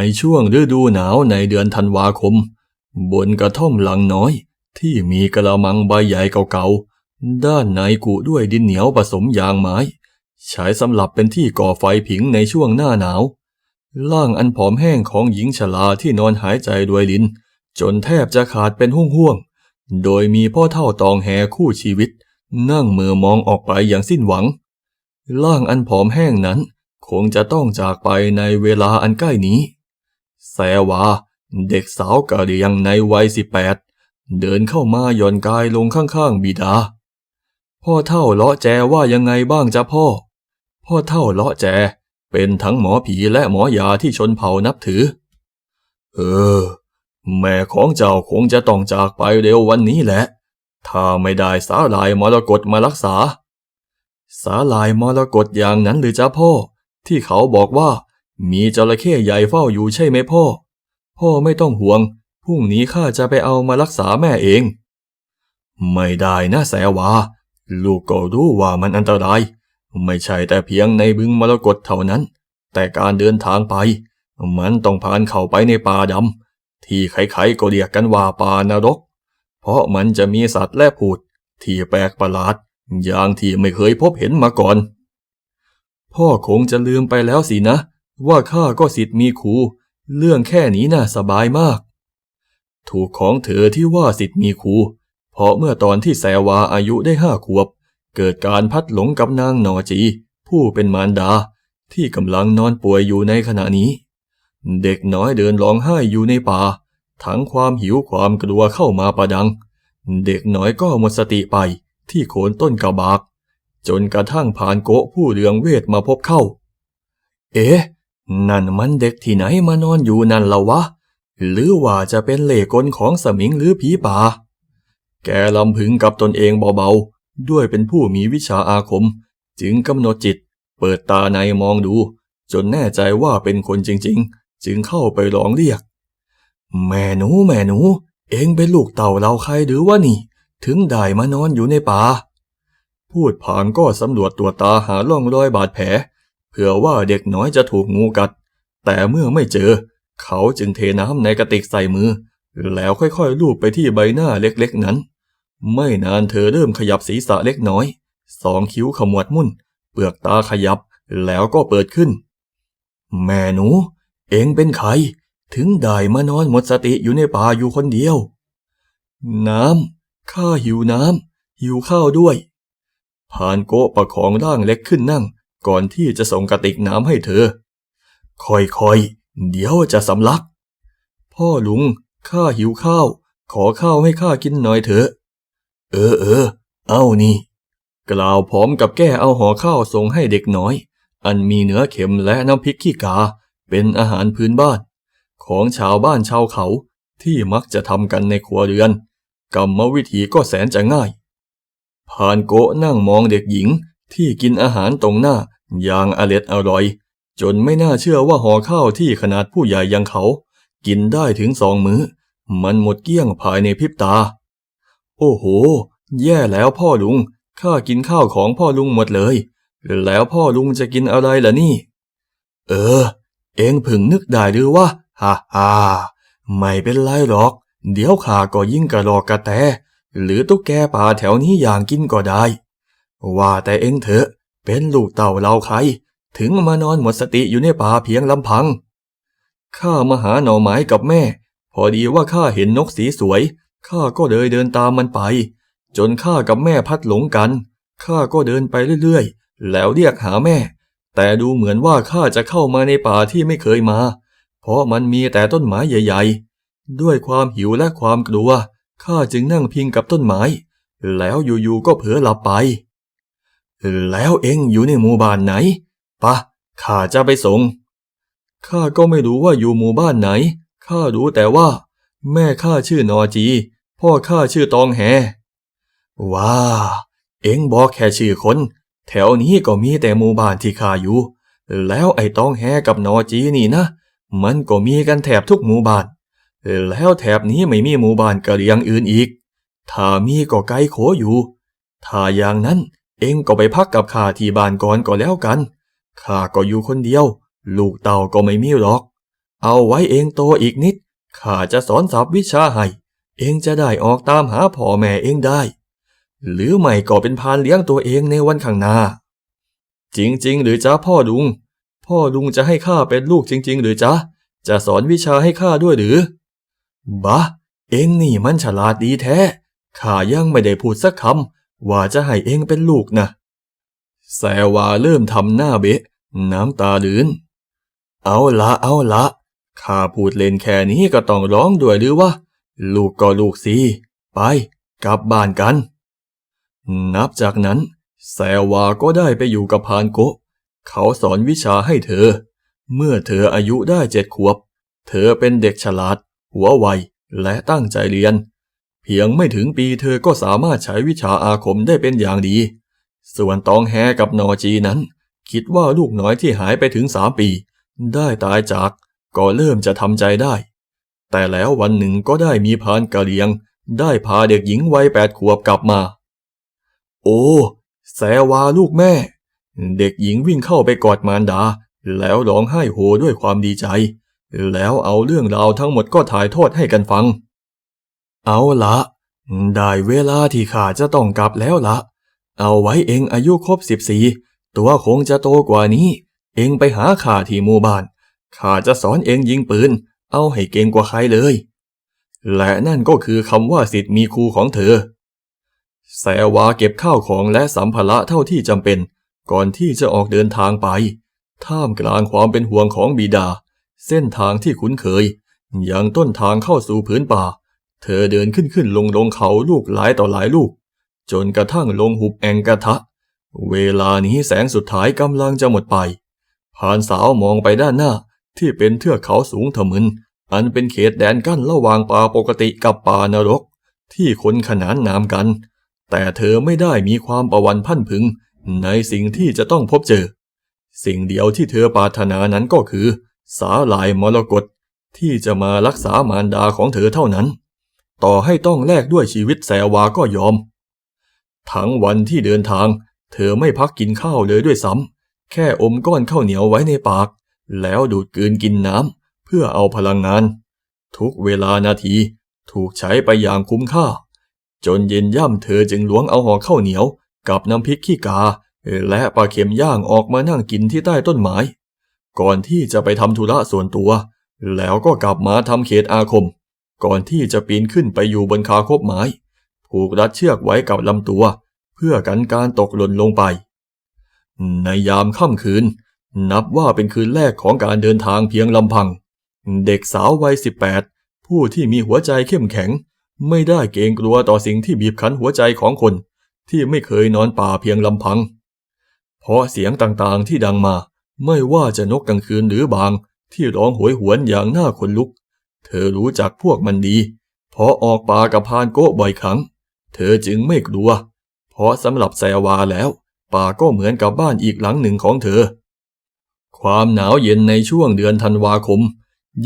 ในช่วงฤดูหนาวในเดือนธันวาคม บนกระท่อมหลังน้อย ที่มีกระมังใบใหญ่เก่าๆ ด้านในกุด้วยดินเหนียวผสมยางไม้ใช้สำหรับเป็นที่ก่อไฟผิงในช่วงหน้าหนาว ร่างอันผอมแห้งของหญิงชราที่นอนหายใจด้วยลิ้น จนแทบจะขาดเป็นห่วงๆ โดยมีพ่อเท่าตองแหคู่ชีวิต นั่งมือมองออกไปอย่างสิ้นหวัง ร่างอันผอมแห้งนั้น คงจะต้องจากไปในเวลาอันใกล้นี้ แสวาเด็กสาวกะเรียงในวัยสิบแปดเดินเข้ามาหย่อนกายลงข้างๆบิดา พ่อเท่าเลาะแจว่ายังไงบ้างจ๊ะพ่อ พ่อเท่าเลาะแจ เป็นทั้งหมอผีและหมอยาที่ชนเผ่านับถือ เออ แม่ของเจ้าคงจะต้องจากไปเร็ววันนี้แหละ ถ้าไม่ได้สาลายมรกตมารักษา สาลายมรกตอย่างนั้นหรือจ๊ะพ่อ ที่เขาบอกว่า มีจระเข้ใหญ่เฝ้าอยู่ใช่ไหมพ่อ พ่อไม่ต้องห่วง พรุ่งนี้ข้าจะไปเอามารักษาแม่เอง ไม่ได้นะแสวา ลูกก็รู้ว่ามันอันตราย ไม่ใช่แต่เพียงในบึงมรกตเท่านั้น แต่การเดินทางไป มันต้องผ่านเข้าไปในป่าดำ ที่ใครๆก็เรียกกันว่าป่านรก เพราะมันจะมีสัตว์และผูด ที่แปลกประหลาด อย่างที่ไม่เคยพบเห็นมาก่อน พ่อคงจะลืมไปแล้วสินะ ว่าข้าก็สิทธิ์มีครูเรื่องแค่นี้น่าสบายมาก ถูกของเธอที่ว่าสิทธิ์มีครูเพราะเมื่อตอนที่แสวาอายุได้ห้าขวบ เกิดการพัดหลงกับนางนอจี ผู้เป็นมารดา ที่กำลังนอนป่วยอยู่ในขณะนี้ เด็กน้อยเดินร้องไห้อยู่ในป่า ทั้งความหิวความกลัวเข้ามาประดัง เด็กน้อยก็หมดสติไปที่โคนต้นกระบาก จนกระทั่งผ่านโกะผู้เรืองเวทมาพบเข้า เอ๊ะ นั่นมันเด็กที่ไหนมานอนอยู่นั่นละวะ หรือว่าจะเป็นเหล่กลของสมิงหรือผีป่า แกลำพึงกับตนเองเบาๆ ด้วยเป็นผู้มีวิชาอาคม จึงกำหนดจิต เปิดตาในมองดู จนแน่ใจว่าเป็นคนจริงๆ จึงเข้าไปร้องเรียก แม่หนูแม่หนู เองเป็นลูกเต่าเราใครหรือว่านี่ ถึงได้มานอนอยู่ในป่าพูดผ่านก็สำรวจตัวตาหาร่องรอยบาดแผล เผื่อว่าเด็กน้อยจะถูกงูกัด แต่เมื่อไม่เจอ เขาจึงเทน้ำในกระติกใส่มือ แล้วค่อยๆลูบไปที่ใบหน้าเล็กๆนั้น ไม่นานเธอเริ่มขยับศีรษะเล็กน้อย สองคิ้วขมวดมุ่น เปลือกตาขยับแล้วก็เปิดขึ้น แม่หนู เองเป็นใคร ถึงได้มานอนหมดสติอยู่ในป่าอยู่คนเดียว น้ำข้าหิวน้ำหิวข้าวด้วยผ่านโกะประคองร่างเล็กขึ้นนั่ง ก่อนที่จะส่งกระติกน้ำให้เธอ ค่อยๆ เดี๋ยวจะสำลัก พ่อลุง ข้าหิวข้าว ขอข้าวให้ข้ากินหน่อยเถอะ เออเออ เอานี่ กล่าวพร้อมกับแก้เอาห่อข้าวส่งให้เด็กน้อย อันมีเนื้อเค็มและน้ำพริกขี้กา เป็นอาหารพื้นบ้าน ของชาวบ้านชาวเขาที่มักจะทำกันในครัวเรือน กรรมวิธีก็แสนจะง่าย ผ่านโกะนั่งมองเด็กหญิง ที่กินอาหารตรงหน้าอย่างอร็ดอร่อย จนไม่น่าเชื่อว่าห่อข้าวที่ขนาดผู้ใหญ่อยังเขา กินได้ถึงสองมื้อ มันหมดเกลี้ยงภายในพริบตา โอ้โห แย่แล้วพ่อลุงข้ากินข้าวของพ่อลุงหมดเลย แล้วพ่อลุงจะกินอะไรล่ะนี่ เออ เองพึงนึกได้หรือวะฮ่าฮ่าไม่เป็นไรหรอก เดี๋ยวข้าก็ยิ่งกระรอกกระแต หรือตุ๊กแกป่าแถวนี้อย่างกินก็ได้ ว่าแต่เอ็งเถอะ เป็นลูกเต่าเราใคร ถึงมานอนหมดสติอยู่ในป่าเพียงลำพัง ข้ามาหาหน่อไม้กับแม่ พอดีว่าข้าเห็นนกสีสวย ข้าก็เลยเดินตามมันไป จนข้ากับแม่พัดหลงกัน ข้าก็เดินไปเรื่อยๆ แล้วเรียกหาแม่ แต่ดูเหมือนว่าข้าจะเข้ามาในป่าที่ไม่เคยมา เพราะมันมีแต่ต้นไม้ใหญ่ ๆ ด้วยความหิวและความกลัว ข้าจึงนั่งพิงกับต้นไม้ แล้วอยู่ๆก็เผลอหลับไป แล้วเอ็งอยู่ในหมู่บ้านไหน ปะ ข้าจะไปส่ง ข้าก็ไม่รู้ว่าอยู่หมู่บ้านไหน ข้ารู้แต่ว่า แม่ข้าชื่อนอจี พ่อข้าชื่อตองแฮ ว้า เอ็งบอกแค่ชื่อคน แถวนี้ก็มีแต่หมู่บ้านที่ข้าอยู่ แล้วไอ้ตองแฮกับนอจีนี่นะ มันก็มีกันแถบทุกหมู่บ้าน แล้วแถบนี้ไม่มีหมู่บ้านกะเหรียงอื่นอีก ถ้ามีก็ไกลโขอยู่ ถ้าอย่างนั้น เองก็ไปพักกับข้าที่บ้านก่อนก็แล้วกัน ข้าก็อยู่คนเดียว ลูกเต่าก็ไม่มีหรอก เอาไว้เองโตอีกนิด ข้าจะสอนสับวิชาให้ เองจะได้ออกตามหาพ่อแม่เองได้ หรือไม่ก็เป็นพานเลี้ยงตัวเองในวันข้างหน้า จริงๆ หรือจ๊ะพ่อลุง พ่อลุงจะให้ข้าเป็นลูกจริง ๆ หรือจ๊ะจะสอนวิชาให้ข้าด้วยหรือ บะ เองนี่มันฉลาดดีแท้ ข้ายังไม่ได้พูดสักคำ ว่าจะให้เองเป็นลูกนะแสวาเริ่มทำหน้าเบะ น้ำตาลื่นเอาละเอาละข้าพูดเล่นแค่นี้ก็ต้องร้องด้วยหรือวะลูกก็ลูกสิไป กลับบ้านกัน นับจากนั้นแสวาก็ได้ไปอยู่กับพานโกเขาสอนวิชาให้เธอ เมื่อเธออายุได้เจ็ดขวบ เธอเป็นเด็กฉลาด หัวไวและตั้งใจเรียน พียงไม่ถึงปีเธอก็สามารถใช้วิชาอาคมได้เป็นอย่างดี ส่วนตองแฮกับนอจีนั้น คิดว่าลูกน้อยที่หายไปถึงสามปี ได้ตายจากก็เริ่มจะทำใจได้ แต่แล้ววันหนึ่งก็ได้มีพานกะเหรียง ได้พาเด็กหญิงวัยแปดขวบกลับมา โอ้แสวาลูกแม่ เด็กหญิงวิ่งเข้าไปกอดมารดา แล้วร้องไห้โฮด้วยความดีใจ แล้วเอาเรื่องราวทั้งหมดก็ถ่ายทอดให้กันฟัง เอาละได้เวลาที่ข้าจะต้องกลับแล้วละเอาไว้เองอายุครบสิบสี่ตัวคงจะโตกว่านี้ เองไปหาข้าที่หมู่บ้านข้าจะสอนเองยิงปืน เอาให้เก่งกว่าใครเลย และนั่นก็คือคำว่าสิทธิ์มีครูของเธอ แสวาเก็บข้าวของและสัมภาระเท่าที่จำเป็น ก่อนที่จะออกเดินทางไป ท่ามกลางความเป็นห่วงของบิดา เส้นทางที่คุ้นเคยอย่างต้นทางเข้าสู่พื้นป่า เธอเดินขึ้นขึ้นลงลงเขาลูกหลายต่อหลายลูก จนกระทั่งลงหุบแองกระทะ เวลานี้แสงสุดท้ายกำลังจะหมดไปผ่านสาวมองไปด้านหน้าที่เป็นเทือกเขาสูงทะมึน อันเป็นเขตแดนกั้นระหว่างป่าปกติกับป่านรก ที่คนขนานนามกัน แต่เธอไม่ได้มีความประวันพันพึง ในสิ่งที่จะต้องพบเจอ สิ่งเดียวที่เธอปรารถนานั้นก็คือ สาลายมรกตที่จะมารักษามารดาของเธอเท่านั้น ต่อให้ต้องแลกด้วยชีวิตแสวาก็ยอม ทั้งวันที่เดินทาง เธอไม่พักกินข้าวเลยด้วยซ้ำ แค่อมก้อนข้าวเหนียวไว้ในปาก แล้วดูดกลืนกินน้ำเพื่อเอาพลังงาน ทุกเวลานาทีถูกใช้ไปอย่างคุ้มค่า จนเย็นย่ำเธอจึงล้วงเอาห่อข้าวเหนียว กับน้ำพริกขี้กา และปลาเค็มย่างออกมานั่งกินที่ใต้ต้นไม้ก่อนที่จะไปทำธุระส่วนตัว แล้วก็กลับมาทำเขตอาคม ก่อนที่จะปีนขึ้นไปอยู่บนคาคบไม้ ผูกรัดเชือกไว้กับลำตัว เพื่อกันการตกหล่นลงไป ในยามค่ำคืน นับว่าเป็นคืนแรกของการเดินทางเพียงลำพัง เด็กสาววัยสิบแปดผู้ที่มีหัวใจเข้มแข็ง ไม่ได้เกรงกลัวต่อสิ่งที่บีบคั้นหัวใจของคน ที่ไม่เคยนอนป่าเพียงลำพัง เพราะเสียงต่างๆที่ดังมา ไม่ว่าจะนกกลางคืนหรือบางที่ร้องโหยหวนอย่างน่าขนลุก เธอรู้จักพวกมันดี เพราะออกป่ากับพานโก้บ่อยครั้ง เธอจึงไม่กลัว เพราะสำหรับแซวาแล้ว ป่าก็เหมือนกับบ้านอีกหลังหนึ่งของเธอ ความหนาวเย็นในช่วงเดือนธันวาคม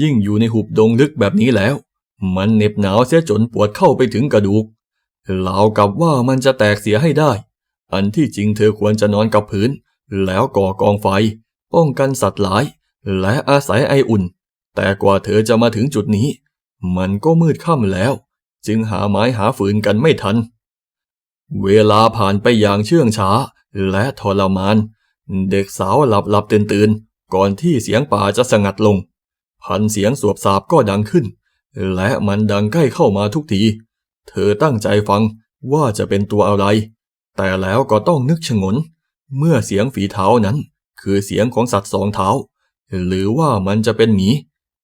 ยิ่งอยู่ในหุบดงลึกแบบนี้แล้ว มันเหน็บหนาวเสียจนปวดเข้าไปถึงกระดูกเหลากับว่ามันจะแตกเสียให้ได้ อันที่จริงเธอควรจะนอนกับพื้น แล้วก่อกองไฟ ป้องกันสัตว์หลาย และอาศัยไออุ่น แต่กว่าเธอจะมาถึงจุดนี้ มันก็มืดค่ำแล้ว จึงหาไม้หาฝืนกันไม่ทัน เวลาผ่านไปอย่างเชื่องช้าและทรมาน เด็กสาวหลับหลับตื่นตื่นก่อนที่เสียงป่าจะสงัดลง พันเสียงสวบสาบก็ดังขึ้น และมันดังใกล้เข้ามาทุกที เธอตั้งใจฟังว่าจะเป็นตัวอะไร แต่แล้วก็ต้องนึกชงน เมื่อเสียงฝีเท้านั้น คือเสียงของสัตว์สองเท้า หรือว่ามันจะเป็นหมี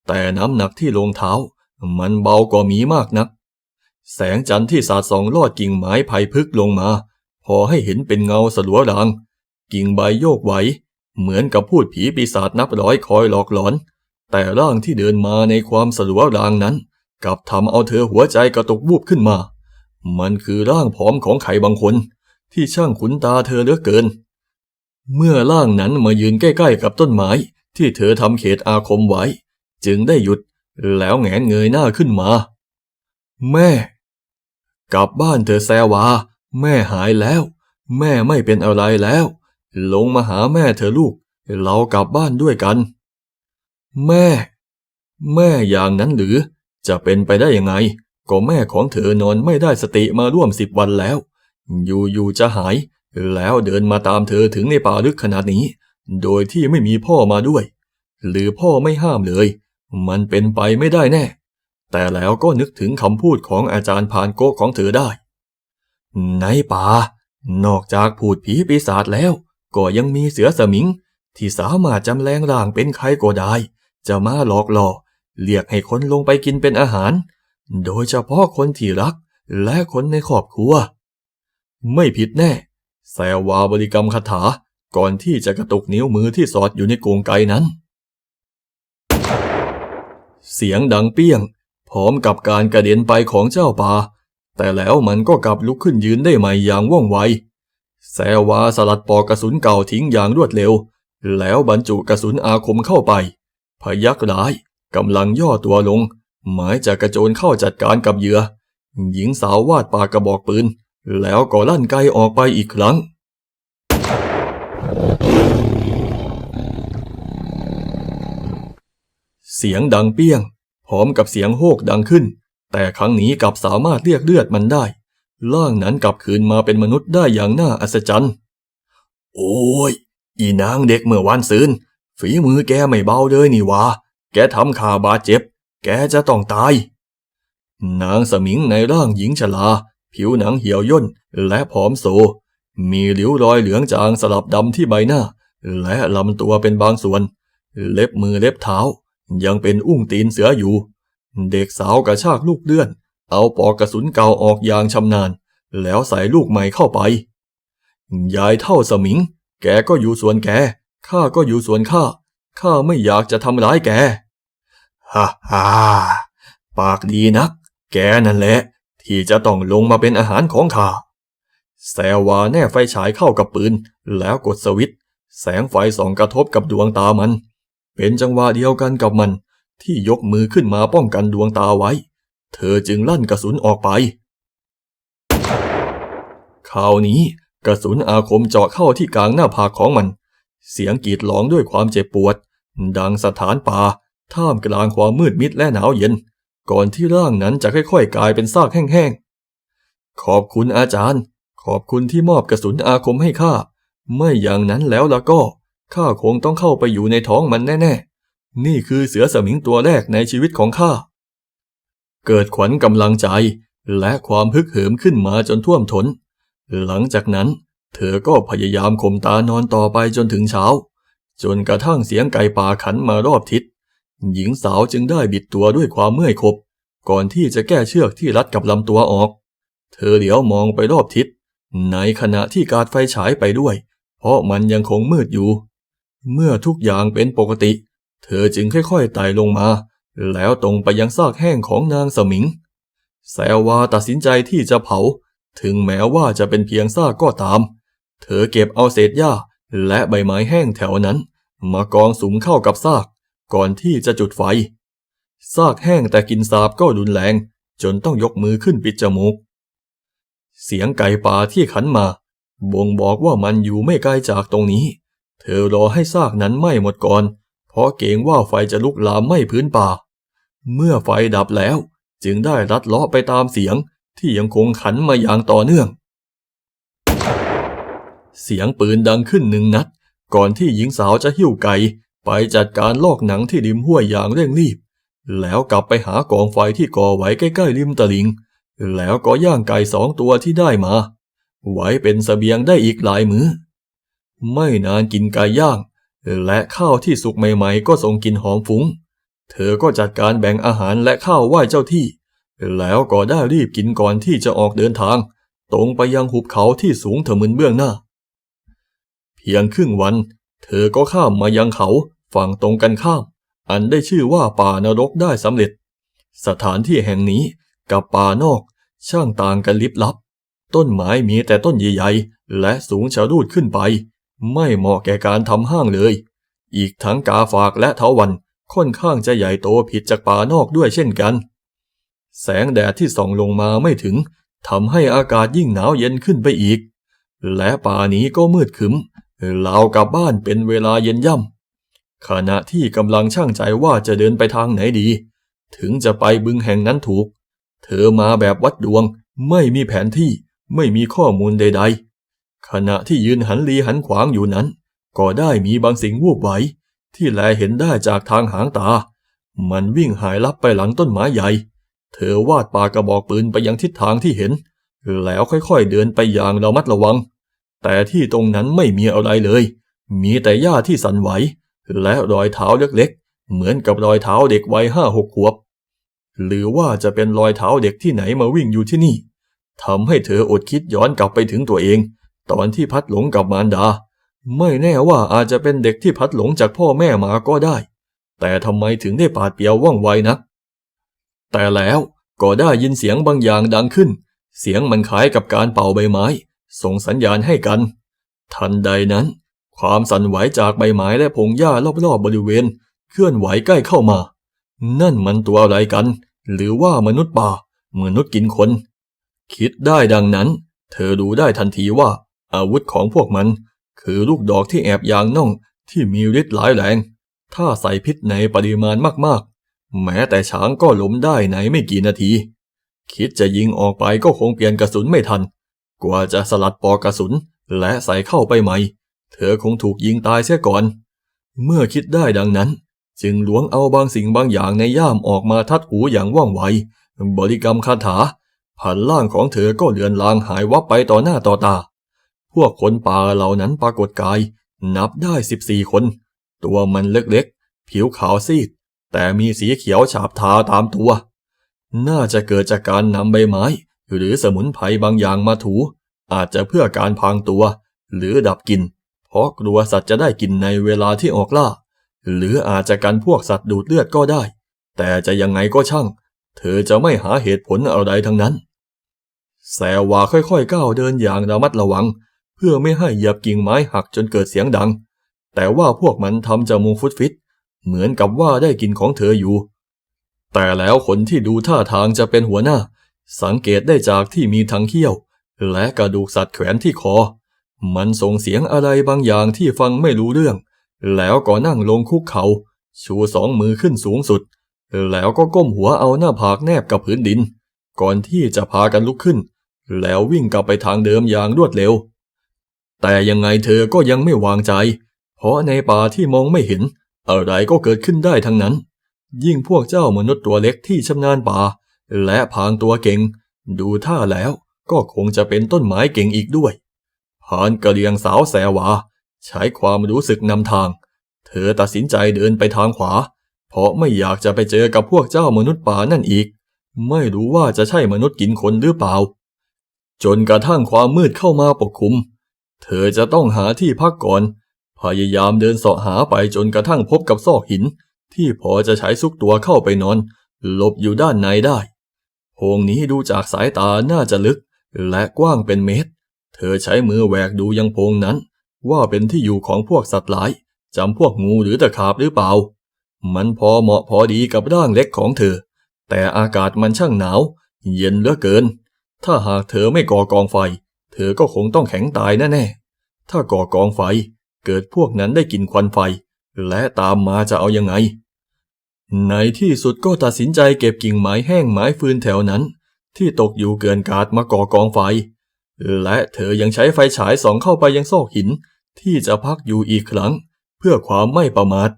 แต่น้ำหนักที่ลงเท้า มันเบากว่าหมีมากนัก แสงจันทร์ที่สาดส่องลอดกิ่งไม้ไผ่พึกลงมา พอให้เห็นเป็นเงาสลัวราง กิ่งใบโยกไหว เหมือนกับพูดผีปีศาจนับร้อยคอยหลอกหลอน แต่ร่างที่เดินมาในความสลัวรางนั้น กลับทำเอาเธอหัวใจกระตุกวูบขึ้นมา มันคือร่างผอมของใครบางคน ที่ช่างขุนตาเธอเหลือเกิน เมื่อร่างนั้นมายืนใกล้ๆกับต้นไม้ที่เธอทำเขตอาคมไว้ จึงได้หยุดแล้วแงนเงยหน้าขึ้นมา แม่ กลับบ้านเธอแซวา แม่หายแล้ว แม่ไม่เป็นอะไรแล้ว ลงมาหาแม่เธอลูก เรากลับบ้านด้วยกัน แม่ แม่อย่างนั้นหรือ จะเป็นไปได้ยังไง ก็แม่ของเธอนอนไม่ได้สติมาร่วมสิบวันแล้ว อยู่ๆจะหาย แล้วเดินมาตามเธอถึงในป่าลึกขนาดนี้ โดยที่ไม่มีพ่อมาด้วย หรือพ่อไม่ห้ามเลย มันเป็นไปไม่ได้แน่ แต่แล้วก็นึกถึงคำพูดของอาจารย์พานโกของเธอได้ ในป่า นอกจากพูดผีปีศาจแล้ว ก็ยังมีเสือสมิง ที่สามารถจำแรงร่างเป็นใครก็ได้ จะมาหลอกหล่อเรียกให้คนลงไปกินเป็นอาหาร โดยเฉพาะคนที่รักและคนในครอบครัว ไม่ผิดแน่ แซวาบริกรรมคาถาก่อนที่จะกระตุกนิ้วมือที่สอดอยู่ในกรงไกนั้น เสียงดังเปี้ยง พร้อมกับการกระเด็นไปของเจ้าป่า แต่แล้วมันก็กลับลุกขึ้นยืนได้ใหม่อย่างว่องไว แซวาสลัดปอกกระสุนเก่าทิ้งอย่างรวดเร็ว แล้วบรรจุกระสุนอาคมเข้าไป พยักร้ายกำลังย่อตัวลง หมายจะกระโจนเข้าจัดการกับเหยื่อ หญิงสาววาดปากกระบอกปืน แล้วก็ลั่นไกออกไปอีกครั้ง เสียงดังเปี้ยง พร้อมกับเสียงโฮกดังขึ้น แต่ครั้งนี้กลับสามารถเรียกเลือดมันได้ ร่างนั้นกลับคืนมาเป็นมนุษย์ได้อย่างน่าอัศจรรย์ โอ้ย อีนางเด็กเมื่อวันซืนฝีมือแกไม่เบาเลยนี่วะ แกทำขาบาดเจ็บ แกจะต้องตาย นางสมิงในร่างหญิงชราผิวหนังเหี่ยวย่นและผอมโซ มีริ้วรอยเหลืองจางสลับดำที่ใบหน้า และลำตัวเป็นบางส่วน เล็บมือเล็บเท้า ยังเป็นอุ้งตีนเสืออยู่ เด็กสาวกระชากลูกเลื่อน เอาปอกกระสุนเก่าออกอย่างชำนาญ แล้วใส่ลูกใหม่เข้าไป ยายเท่าสมิง แกก็อยู่ส่วนแก ข้าก็อยู่ส่วนข้า ข้าไม่อยากจะทำร้ายแก ฮ่าฮ่าปากดีนัก แกนั่นแหละ ที่จะต้องลงมาเป็นอาหารของข้าแซวาแน่ไฟฉายเข้ากับปืน แล้วกดสวิตช์แสงไฟส่องกระทบกับดวงตามัน เป็นจังหวะเดียวกันกับมัน ที่ยกมือขึ้นมาป้องกันดวงตาไว้ เธอจึงลั่นกระสุนออกไปคราวนี้กระสุนอาคมเจาะเข้าที่กลางหน้าผากของมัน เสียงกรีดร้องด้วยความเจ็บปวด ดังสถานป่าท่ามกลางความมืดมิดและหนาวเย็น ก่อนที่ร่างนั้นจะค่อยๆ กลายเป็นซากแห้งๆ ขอบคุณอาจารย์ ขอบคุณที่มอบกระสุนอาคมให้ข้า ไม่อย่างนั้นแล้วล่ะก็ ข้าคงต้องเข้าไปอยู่ในท้องมันแน่ๆ นี่คือเสือสมิงตัวแรกในชีวิตของข้า เกิดขวัญกำลังใจและความฮึกเหิมขึ้นมาจนท่วมทนหลังจากนั้น เธอก็พยายามข่มตานอนต่อไปจนถึงเช้า จนกระทั่งเสียงไก่ป่าขันมารอบทิศ หญิงสาวจึงได้บิดตัวด้วยความเมื่อยขบ ก่อนที่จะแก้เชือกที่รัดกับลำตัวออก เธอเหลียวมองไปรอบทิศ ในขณะที่กาดไฟฉายไปด้วย เพราะมันยังคงมืดอยู่ เมื่อทุกอย่างเป็นปกติ เธอจึงค่อยๆไต่ลงมา แล้วตรงไปยังซากแห้งของนางสมิง แซวาตัดสินใจที่จะเผา ถึงแม้ว่าจะเป็นเพียงซากก็ตาม เธอเก็บเอาเศษหญ้าและใบไม้แห้งแถวนั้น มากองสุมเข้ากับซาก ก่อนที่จะจุดไฟ ซากแห้งแต่กินสาบก็รุนแรง จนต้องยกมือขึ้นปิดจมูก เสียงไก่ป่าที่ขันมา บ่งบอกว่ามันอยู่ไม่ไกลจากตรงนี้ เธอรอให้ซากนั้นไหม้หมดก่อน เพราะเกรงว่าไฟจะลุกลามไหม้พื้นป่า เมื่อไฟดับแล้วจึงได้รัดเลาะไปตามเสียงที่ยังคงขันมาอย่างต่อเนื่อง เสียงปืนดังขึ้นหนึ่งนัด ก่อนที่หญิงสาวจะหิ้วไก่ไปจัดการลอกหนังที่ริมห้วยอย่างเร่งรีบ แล้วกลับไปหากองไฟที่ก่อไว้ใกล้ๆริมตลิง แล้วก็ย่างไก่สองตัวที่ได้มา ไว้เป็นสเสบียงได้อีกหลายมือ้อ ไม่นานกินไก่ย่าง และข้าวที่สุกใหม่ๆ ก็ส่งกลิ่นหอมฟุง้ง เธอก็จัดการแบ่งอาหารและข้าวไหว้เจ้าที่ แล้วก็ได้รีบกินก่อนที่จะออกเดินทาง ตรงไปยังหุบเขาที่สูงเถมึนเบื้องหน้า เพียงครึ่งวัน เธอก็ข้ามมายังเขาฝั่งตรงกันข้าม อันได้ชื่อว่าป่านรกได้สำเร็จ สถานที่แห่งนี้กับป่านอกช่างต่างกันลิบลับ ต้นไม้มีแต่ต้นใหญ่ๆ และสูงชะรูดขึ้นไป ไม่เหมาะแก่การทำห้างเลย อีกทั้งกาฝากและเถาวันค่อนข้างจะใหญ่โตผิดจากป่านอกด้วยเช่นกัน แสงแดดที่ส่องลงมาไม่ถึงทำให้อากาศยิ่งหนาวเย็นขึ้นไปอีก และป่านี้ก็มืดขึมราวกับบ้านเป็นเวลาเย็นย่ำขณะที่กำลังช่างใจว่าจะเดินไปทางไหนดี ถึงจะไปบึงแห่งนั้นถูก เธอมาแบบวัดดวง ไม่มีแผนที่ไม่มีข้อมูลใด ๆ ขณะที่ยืนหันลีหันขวางอยู่นั้น ก็ได้มีบางสิ่งวูบไหวที่แลเห็นได้จากทางหางตา มันวิ่งหายลับไปหลังต้นไม้ใหญ่ เธอวาดปากกระบอกปืนไปยังทิศทางที่เห็น แล้วค่อยๆเดินไปอย่างระมัดระวัง แต่ที่ตรงนั้นไม่มีอะไรเลย มีแต่หญ้าที่สั่นไหว และรอยเท้าเล็กๆ เหมือนกับรอยเท้าเด็กวัยห้าหกขวบ หรือว่าจะเป็นรอยเท้าเด็กที่ไหนมาวิ่งอยู่ที่นี่ทำให้เธออดคิดย้อนกลับไปถึงตัวเอง ตอนที่พัดหลงกับมารดา ไม่แน่ว่าอาจจะเป็นเด็กที่พัดหลงจากพ่อแม่มาก็ได้ แต่ทำไมถึงได้ปาดเปียวว่องไวนัก แต่แล้วก็ได้ยินเสียงบางอย่างดังขึ้น เสียงมันคล้ายกับการเป่าใบไม้ ส่งสัญญาณให้กัน ทันใดนั้น ความสั่นไหวจากใบไม้และพงหญ้ารอบๆบบริเวณ เคลื่อนไหวใกล้เข้ามา นั่นมันตัวอะไรกัน หรือว่ามนุษย์ป่ามนุษย์กินคน คิดได้ดังนั้น เธอดูได้ทันทีว่า อาวุธของพวกมัน คือลูกดอกที่แอบยางน่องที่มีฤทธิ์หลายแรง ถ้าใส่พิษในปริมาณมากๆ แม้แต่ช้างก็ล้มได้ในไม่กี่นาที คิดจะยิงออกไปก็คงเปลี่ยนกระสุนไม่ทัน กว่าจะสลัดปอกกระสุนและใส่เข้าไปใหม่ เธอคงถูกยิงตายเสียก่อน เมื่อคิดได้ดังนั้น จึงล้วงเอาบางสิ่งบางอย่างในย่ามออกมาทัดหูอย่างว่องไว บริกรรมคาถาผันล่างของเธอก็เลือนลางหายวับไปต่อหน้าต่อตา พวกคนป่าเหล่านั้นปรากฏกาย นับได้สิบสี่คน ตัวมันเล็กๆ ผิวขาวซีด แต่มีสีเขียวฉาบทาตามตัว น่าจะเกิดจากการนำใบไม้ หรือสมุนไพรบางอย่างมาถู อาจจะเพื่อการพรางตัว หรือดับกลิ่นเพราะกลัวสัตว์จะได้กลิ่นในเวลาที่ออกล่า หรืออาจจะกันพวกสัตว์ดูดเลือดก็ได้ แต่จะยังไงก็ช่าง เธอจะไม่หาเหตุผลอะไรทั้งนั้นแสววาค่อยๆก้าวเดินอย่างระมัดระวัง พื่อไม่ให้เหยียบกิ่งไม้หักจนเกิดเสียงดัง แต่ว่าพวกมันทำจมูกฟุดฟิต เหมือนกับว่าได้กินของเธออยู่ แต่แล้วคนที่ดูท่าทางจะเป็นหัวหน้า สังเกตได้จากที่มีทั้งเขี้ยว และกระดูกสัตว์แขวนที่คอ มันส่งเสียงอะไรบางอย่างที่ฟังไม่รู้เรื่อง แล้วก็นั่งลงคุกเขา่าชูสองมือขึ้นสูงสุด แล้วก็ก้มหัวเอาหน้าผากแนบกับพื้นดิน ก่อนที่จะพากันลุกขึ้น แล้ววิ่งกลับไปทางเดิมอย่างรวดเร็ว แต่ยังไงเธอก็ยังไม่วางใจ เพราะในป่าที่มองไม่เห็น อะไรก็เกิดขึ้นได้ทั้งนั้น ยิ่งพวกเจ้ามนุษย์ตัวเล็กที่ชำนาญป่า และพางตัวเก่ง ดูท่าแล้วก็คงจะเป็นต้นไม้เก่งอีกด้วยผ่านกระเลียงสาวแสวา ใช้ความรู้สึกนำทาง เธอตัดสินใจเดินไปทางขวา เพราะไม่อยากจะไปเจอกับพวกเจ้ามนุษย์ป่านั่นอีก ไม่รู้ว่าจะใช่มนุษย์กินคนหรือเปล่า จนกระทั่งความมืดเข้ามาปกคลุม เธอจะต้องหาที่พักก่อน พยายามเดินเสาะหาไปจนกระทั่งพบกับซอกหิน ที่พอจะใช้ซุกตัวเข้าไปนอน หลบอยู่ด้านในได้โพรงนี้ดูจากสายตาน่าจะลึก และกว้างเป็นเมตร เธอใช้มือแหวกดูยังโพรงนั้น ว่าเป็นที่อยู่ของพวกสัตว์หลายจำพวกงูหรือตะขาบหรือเปล่า มันพอเหมาะพอดีกับร่างเล็กของเธอ แต่อากาศมันช่างหนาว เย็นเหลือเกิน ถ้าหากเธอไม่ก่อกองไฟ เธอก็คงต้องแข็งตายแน่ๆ ถ้าก่อกองไฟ เกิดพวกนั้นได้กินควันไฟ และตามมาจะเอายังไง ในที่สุดก็ตัดสินใจเก็บกิ่งไม้แห้งไม้ฟืนแถวนั้น ที่ตกอยู่เกินกาดมาก่อกองไฟ และเธอยังใช้ไฟฉายส่องเข้าไปยังซอกหิน ที่จะพักอยู่อีกครั้ง เพื่อความไม่ประมาท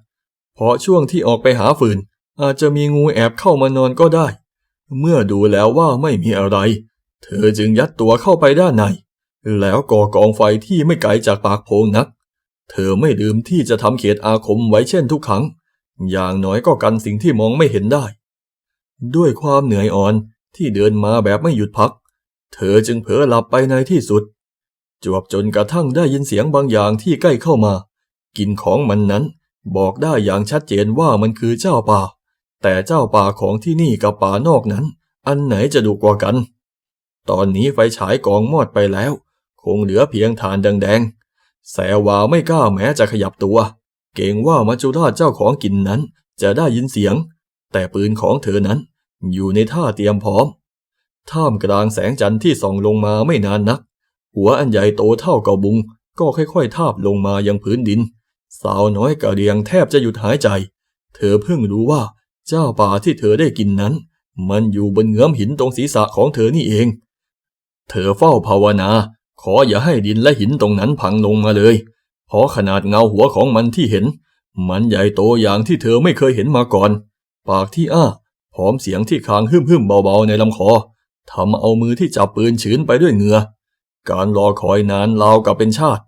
เพราะช่วงที่ออกไปหาฟืน อาจจะมีงูแอบเข้ามานอนก็ได้ เมื่อดูแล้วว่าไม่มีอะไร เธอจึงยัดตัวเข้าไปด้านใน แล้วก่อกองไฟที่ไม่ไกลจากปากโพงนัก เธอไม่ลืมที่จะทำเขตอาคมไว้เช่นทุกครั้ง อย่างน้อยก็กันสิ่งที่มองไม่เห็นได้ ด้วยความเหนื่อยอ่อนที่เดินมาแบบไม่หยุดพัก เธอจึงเผลอหลับไปในที่สุด จวบจนกระทั่งได้ยินเสียงบางอย่างที่ใกล้เข้ามา กินของมันนั้นบอกได้อย่างชัดเจนว่ามันคือเจ้าป่า แต่เจ้าป่าของที่นี่กับป่านอกนั้น อันไหนจะดุกว่ากัน ตอนนี้ไฟฉายกองมอดไปแล้ว คงเหลือเพียงฐานแดงๆแสวาไม่กล้าแม้จะขยับตัว เกรงว่ามัจจุราชเจ้าของกินนั้นจะได้ยินเสียง แต่ปืนของเธอนั้นอยู่ในท่าเตรียมพร้อม ท่ามกลางแสงจันทร์ที่ส่องลงมาไม่นานนัก หัวอันใหญ่โตเท่ากับบุง ก็ค่อยๆ ทาบลงมายังพื้นดิน สาวน้อยกะเรียงแทบจะหยุดหายใจ เธอเพิ่งรู้ว่าเจ้าป่าที่เธอได้กินนั้น มันอยู่บนเงื้อมหินตรงศีรษะของเธอนี่เอง เธอเฝ้าภาวนา ขออย่าให้ดินและหินตรงนั้นพังลงมาเลย เพราะขนาดเงาหัวของมันที่เห็น มันใหญ่โตอย่างที่เธอไม่เคยเห็นมาก่อน ปากที่อ้า พร้อมเสียงที่คางหึ่มหึมๆเบาๆในลำคอทำเอามือที่จับปืนชื้นไปด้วยเหงื่อ การรอคอยนานราวกับเป็นชาติ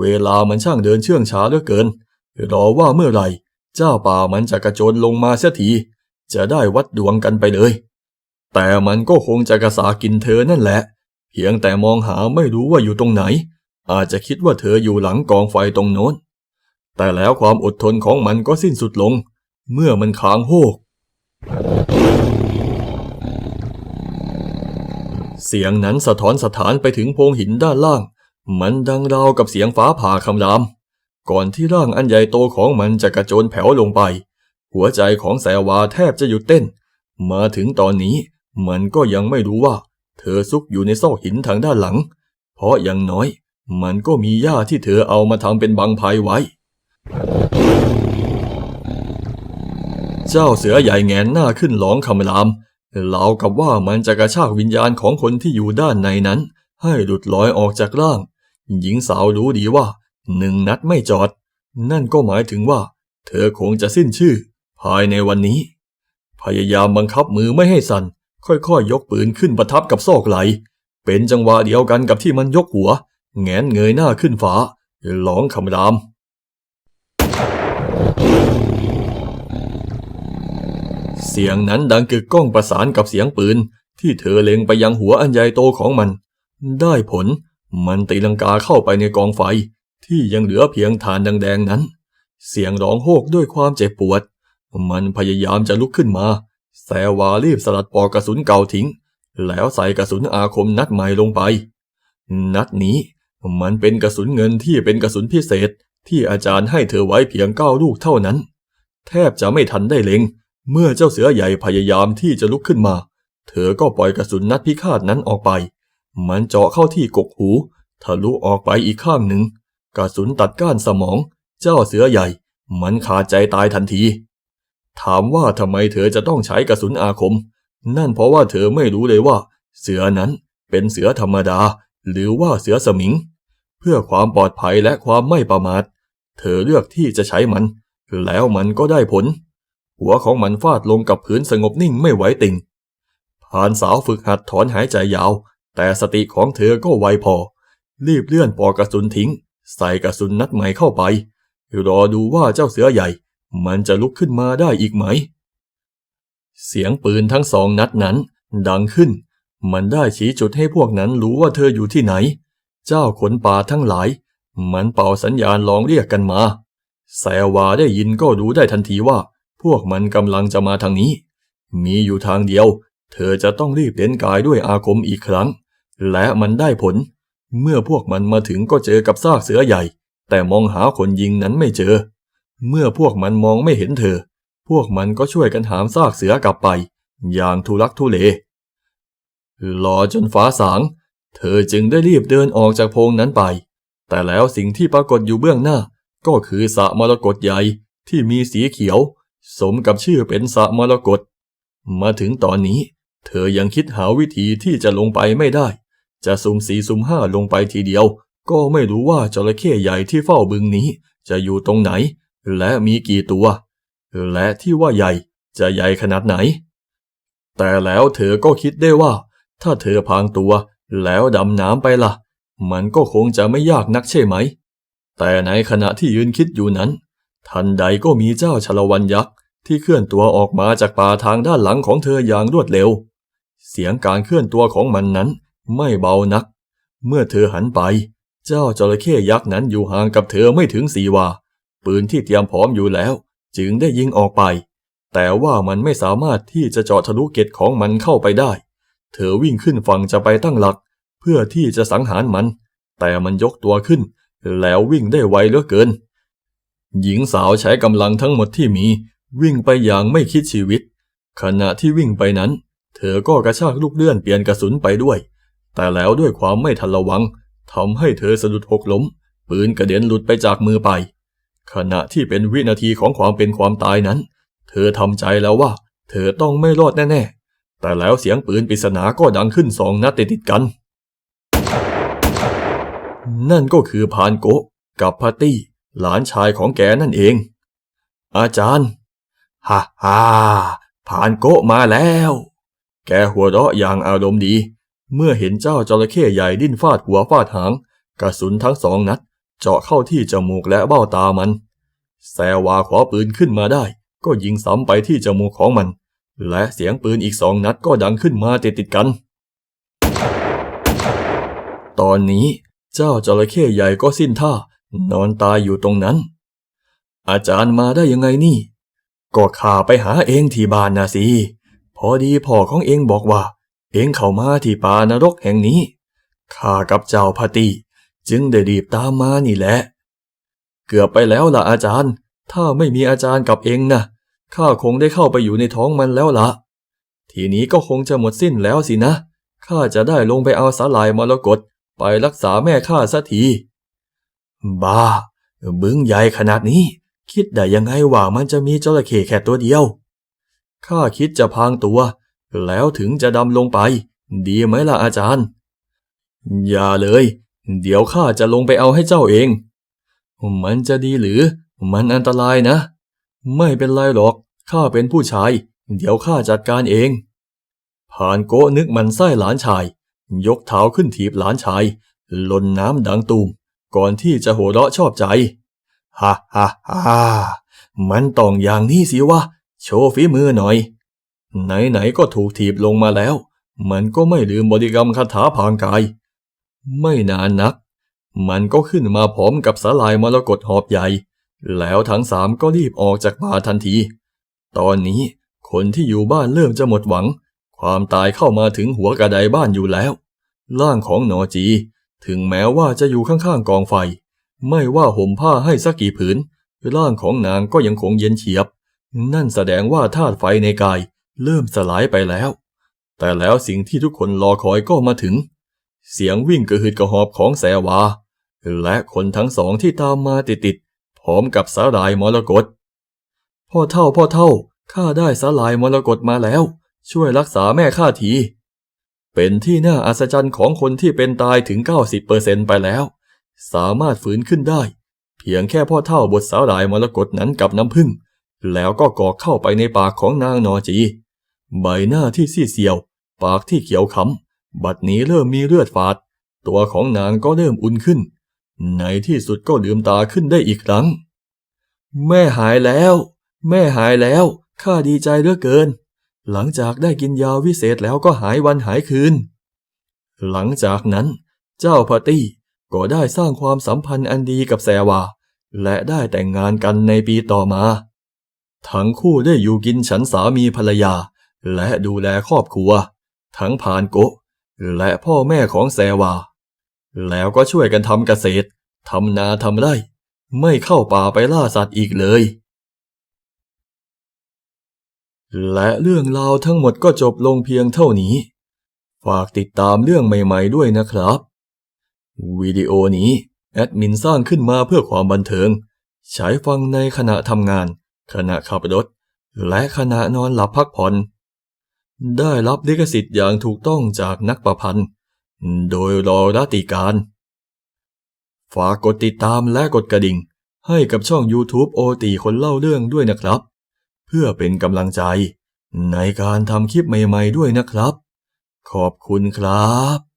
เวลามันช่างเดินเชื่องช้าเหลือเกิน รอว่าเมื่อไหร่ เจ้าป่ามันจะกระโจนลงมาเสียที จะได้วัดดวงกันไปเลย แต่มันก็คงจะกระสากินเธอนั่นแหละ เพียงแต่มองหาไม่รู้ว่าอยู่ตรงไหน อาจจะคิดว่าเธออยู่หลังกองไฟตรงโน้น แต่แล้วความอดทนของมันก็สิ้นสุดลง เมื่อมันค้างโฮก เสียงนั้นสะท้อนสถานไปถึงโพรงหินด้านล่าง มันดังราวกับเสียงฟ้าผ่าคำราม ก่อนที่ร่างอันใหญ่โตของมันจะกระโจนแผ่วลงไป หัวใจของแสวาแทบจะหยุดเต้น มาถึงตอนนี้มันก็ยังไม่รู้ว่า ธอซุกอยู่ในซอกหินทางด้านหลัง เพราะอย่างน้อย มันก็มีหญ้าที่เธอเอามาทำเป็นบังภัยไว้ เจ้าเสือใหญ่แงนหน้าขึ้นร้องคำรามเหลากับว่ามันจะกระชากวิญญาณของคนที่อยู่ด้านในนั้น ให้หลุดลอยออกจากร่าง หญิงสาวรู้ดีว่าหนึ่งนัดไม่จอด นั่นก็หมายถึงว่า เธอคงจะสิ้นชื่อ ภายในวันนี้ พยายามบังคับมือไม่ให้สั่น ค่อยๆยยกปืนขึ้นประทับกับซอกไหล เป็นจังหวะเดียวกันกับที่มันยกหัว แงนเงยหน้าขึ้นฟ้าร้องคำราม เสียงนั้นดังกึกก้องประสานกับเสียงปืน ที่เธอเล็งไปยังหัวอันใหญ่โตของมัน ได้ผลมันตีลังกาเข้าไปในกองไฟ ที่ยังเหลือเพียงฐานแดงๆนั้น เสียงร้องโฮกด้วยความเจ็บปวด มันพยายามจะลุกขึ้นมา แสวารีบสลัดปอกกระสุนเก่าทิ้ง แล้วใส่กระสุนอาคมนัดใหม่ลงไป นัดนี้มันเป็นกระสุนเงินที่เป็นกระสุนพิเศษที่อาจารย์ให้เธอไว้เพียงเก้าลูกเท่านั้น แทบจะไม่ทันได้เล็ง เมื่อเจ้าเสือใหญ่พยายามที่จะลุกขึ้นมา เธอก็ปล่อยกระสุนนัดพิฆาตนั้นออกไป มันเจาะเข้าที่กกหูทะลุออกไปอีกข้างหนึ่ง กระสุนตัดก้านสมอง เจ้าเสือใหญ่ มันขาดใจตายทันที ถามว่าทำไมเธอจะต้องใช้กระสุนอาคม นั่นเพราะว่าเธอไม่รู้เลยว่า เสือนั้นเป็นเสือธรรมดา หรือว่าเสือสมิง เพื่อความปลอดภัยและความไม่ประมาท เธอเลือกที่จะใช้มัน แล้วมันก็ได้ผล หัวของมันฟาดลงกับพื้นสงบนิ่งไม่ไหวติงผ่านสาวฝึกหัดถอนหายใจยาว แต่สติของเธอก็ไวพอ รีบเลื่อนปอกกระสุนทิ้ง ใส่กระสุนนัดใหม่เข้าไปรอดูว่าเจ้าเสือใหญ่ มันจะลุกขึ้นมาได้อีกไหม เสียงปืนทั้งสองนัดนั้น ดังขึ้น มันได้ชี้จุดให้พวกนั้นรู้ว่าเธออยู่ที่ไหน เจ้าขนป่าทั้งหลาย มันเป่าสัญญาณร้องเรียกกันมาแสวาได้ยินก็รู้ได้ทันทีว่า พวกมันกำลังจะมาทางนี้ มีอยู่ทางเดียว เธอจะต้องรีบเด่นกายด้วยอาคมอีกครั้ง และมันได้ผล เมื่อพวกมันมาถึงก็เจอกับซากเสือใหญ่ แต่มองหาคนยิงนั้นไม่เจอ เมื่อพวกมันมองไม่เห็นเธอ พวกมันก็ช่วยกันหามซากเสือกลับไป อย่างทุลักทุเลรอจนฟ้าสาง เธอจึงได้รีบเดินออกจากโพรงนั้นไป แต่แล้วสิ่งที่ปรากฏอยู่เบื้องหน้า ก็คือสระมรกตใหญ่ที่มีสีเขียว สมกับชื่อเป็นสระมรกต มาถึงตอนนี้ เธอยังคิดหาวิธีที่จะลงไปไม่ได้ จะสุ่มสี่สุ่มห้าลงไปทีเดียว ก็ไม่รู้ว่าจระเข้ใหญ่ที่เฝ้าบึงนี้ จะอยู่ตรงไหน และมีกี่ตัว และที่ว่าใหญ่จะใหญ่ขนาดไหน แต่แล้วเธอก็คิดได้ว่า ถ้าเธอพางตัวแล้วดำน้ำไปล่ะ มันก็คงจะไม่ยากนักใช่ไหม แต่ในขณะที่ยืนคิดอยู่นั้น ทันใดก็มีเจ้าชลวันยักษ์ที่เคลื่อนตัวออกมาจากป่าทางด้านหลังของเธออย่างรวดเร็ว เสียงการเคลื่อนตัวของมันนั้นไม่เบานัก เมื่อเธอหันไป เจ้าจระเข้ยักษ์นั้นอยู่ห่างกับเธอไม่ถึงสี่วา ปืนที่เตรียมพร้อมอยู่แล้ว จึงได้ยิงออกไป แต่ว่ามันไม่สามารถที่จะเจาะทะลุเกตของมันเข้าไปได้ เธอวิ่งขึ้นฝั่งจะไปตั้งหลัก เพื่อที่จะสังหารมัน แต่มันยกตัวขึ้น แล้ววิ่งได้ไวเหลือเกิน หญิงสาวใช้กำลังทั้งหมดที่มี วิ่งไปอย่างไม่คิดชีวิต ขณะที่วิ่งไปนั้น เธอก็กระชากลูกเลื่อนเปลี่ยนกระสุนไปด้วย แต่แล้วด้วยความไม่ทันระวังทำให้เธอสะดุดหกล้ม ปืนกระเด็นหลุดไปจากมือไป ขณะที่เป็นวินาทีของความเป็นความตายนั้น เธอทำใจแล้วว่า เธอต้องไม่รอดแน่ๆ แต่แล้วเสียงปืนปริศนาก็ดังขึ้นสองนัดติดๆกัน นั่นก็คือพานโกะกับพาร์ตี้ หลานชายของแกนั่นเอง อาจารย์ฮ่าฮ่าผานโกะมาแล้ว แกหัวเราะอย่างอารมณ์ดี เมื่อเห็นเจ้าจระเข้ใหญ่ดิ้นฟาดหัวฟาดหาง กระสุนทั้งสองนัด เจาะเข้าที่จมูกและเบ้าตามัน แซวาขอปืนขึ้นมาได้ ก็ยิงซ้ำไปที่จมูกของมัน และเสียงปืนอีกสองนัดก็ดังขึ้นมาติดติดกัน ตอนนี้เจ้าจระเข้ใหญ่ก็สิ้นท่า นอนตายอยู่ตรงนั้น อาจารย์มาได้ยังไงนี่ ก็ข้าไปหาเองที่บ้านนะสิ พอดีพ่อของเองบอกว่า เองเข้ามาที่ป่านรกแห่งนี้ข้ากับเจ้าพาตี จึงได้รีบตามมานี่แหละ เกือบไปแล้วล่ะอาจารย์ ถ้าไม่มีอาจารย์กับเองนะข้าคงได้เข้าไปอยู่ในท้องมันแล้วละทีนี้ก็คงจะหมดสิ้นแล้วสินะข้าจะได้ลงไปเอาสาหร่ายมรกตไปรักษาแม่ข้าสักที บ้า บึงใหญ่ขนาดนี้ คิดได้ยังไงว่ามันจะมีจระเข้แค่ตัวเดียว ข้าคิดจะพางตัว แล้วถึงจะดำลงไป ดีไหมล่ะอาจารย์ อย่าเลย เดี๋ยวข้าจะลงไปเอาให้เจ้าเอง มันจะดีหรือ มันอันตรายนะ ไม่เป็นไรหรอก ข้าเป็นผู้ชาย เดี๋ยวข้าจัดการเอง ผ่านโกนึกมันไส้หลานชาย ยกเท้าขึ้นถีบหลานชายหล่นน้ำดังตูม ก่อนที่จะหัวเราะชอบใจฮ่าฮ่าฮ่ามันต้องอย่างนี้สิวะ โชว์ฝีมือหน่อย ไหนๆก็ถูกถีบลงมาแล้ว มันก็ไม่ลืมบริกรรมคาถาพางกาย ไม่นานนัก มันก็ขึ้นมาพร้อมกับสาลายมรกตหอบใหญ่ แล้วทั้งสามก็รีบออกจากป่าทันที ตอนนี้คนที่อยู่บ้านเริ่มจะหมดหวัง ความตายเข้ามาถึงหัวกระไดบ้านอยู่แล้ว ร่างของหนอจี ถึงแม้ว่าจะอยู่ข้างๆกองไฟ ไม่ว่าห่มผ้าให้สักกี่ผืน ร่างของนางก็ยังคงเย็นเฉียบ นั่นแสดงว่าธาตุไฟในกายเริ่มสลายไปแล้ว แต่แล้วสิ่งที่ทุกคนรอคอยก็มาถึง เสียงวิ่งกระหืดกระหอบของแสวา และคนทั้งสองที่ตามมาติดๆพร้อมกับสาหร่ายมรกตพ่อเท่าพ่อเท่าข้าได้สาหร่ายมรกตมาแล้ว ช่วยรักษาแม่ข้าที เป็นที่น่าอัศจรรย์ของคนที่เป็นตายถึง 90%ไปแล้ว สามารถฝืนขึ้นได้ เพียงแค่พ่อเท่าบทสาหร่ายมรกตนั้นกับน้ำผึ้งแล้วก็กอกเข้าไปในปากของนางนอจี ใบหน้าที่ซีดเซียว ปากที่เขียวค้ำ บัดนี้เริ่มมีเลือดฝาด ตัวของนางก็เริ่มอุ่นขึ้น ในที่สุดก็ลืมตาขึ้นได้อีกครั้ง แม่หายแล้ว แม่หายแล้ว ข้าดีใจเหลือเกิน หลังจากได้กินยาวิเศษแล้วก็หายวันหายคืน หลังจากนั้น เจ้าพาตี้ก็ได้สร้างความสัมพันธ์อันดีกับแซวา และได้แต่งงานกันในปีต่อมา ทั้งคู่ได้อยู่กินฉันสามีภรรยา และดูแลครอบครัว ทั้งพานโกะ และพ่อแม่ของแซวา แล้วก็ช่วยกันทำเกษตรทำนาทำไร่ ไม่เข้าป่าไปล่าสัตว์อีกเลย และเรื่องราวทั้งหมดก็จบลงเพียงเท่านี้ ฝากติดตามเรื่องใหม่ๆด้วยนะครับ วิดีโอนี้แอดมินสร้างขึ้นมาเพื่อความบันเทิง ใช้ฟังในขณะทำงาน ขณะขับรถ และขณะนอนหลับพักผ่อน ได้รับลิขสิทธิ์อย่างถูกต้องจากนักประพันธ์ โดยรอรัติการ ฝากกดติดตามและกดกระดิ่ง ให้กับช่อง YouTube โอตีคนเล่าเรื่องด้วยนะครับ เพื่อเป็นกำลังใจ ในการทำคลิปใหม่ๆด้วยนะครับ ขอบคุณครับ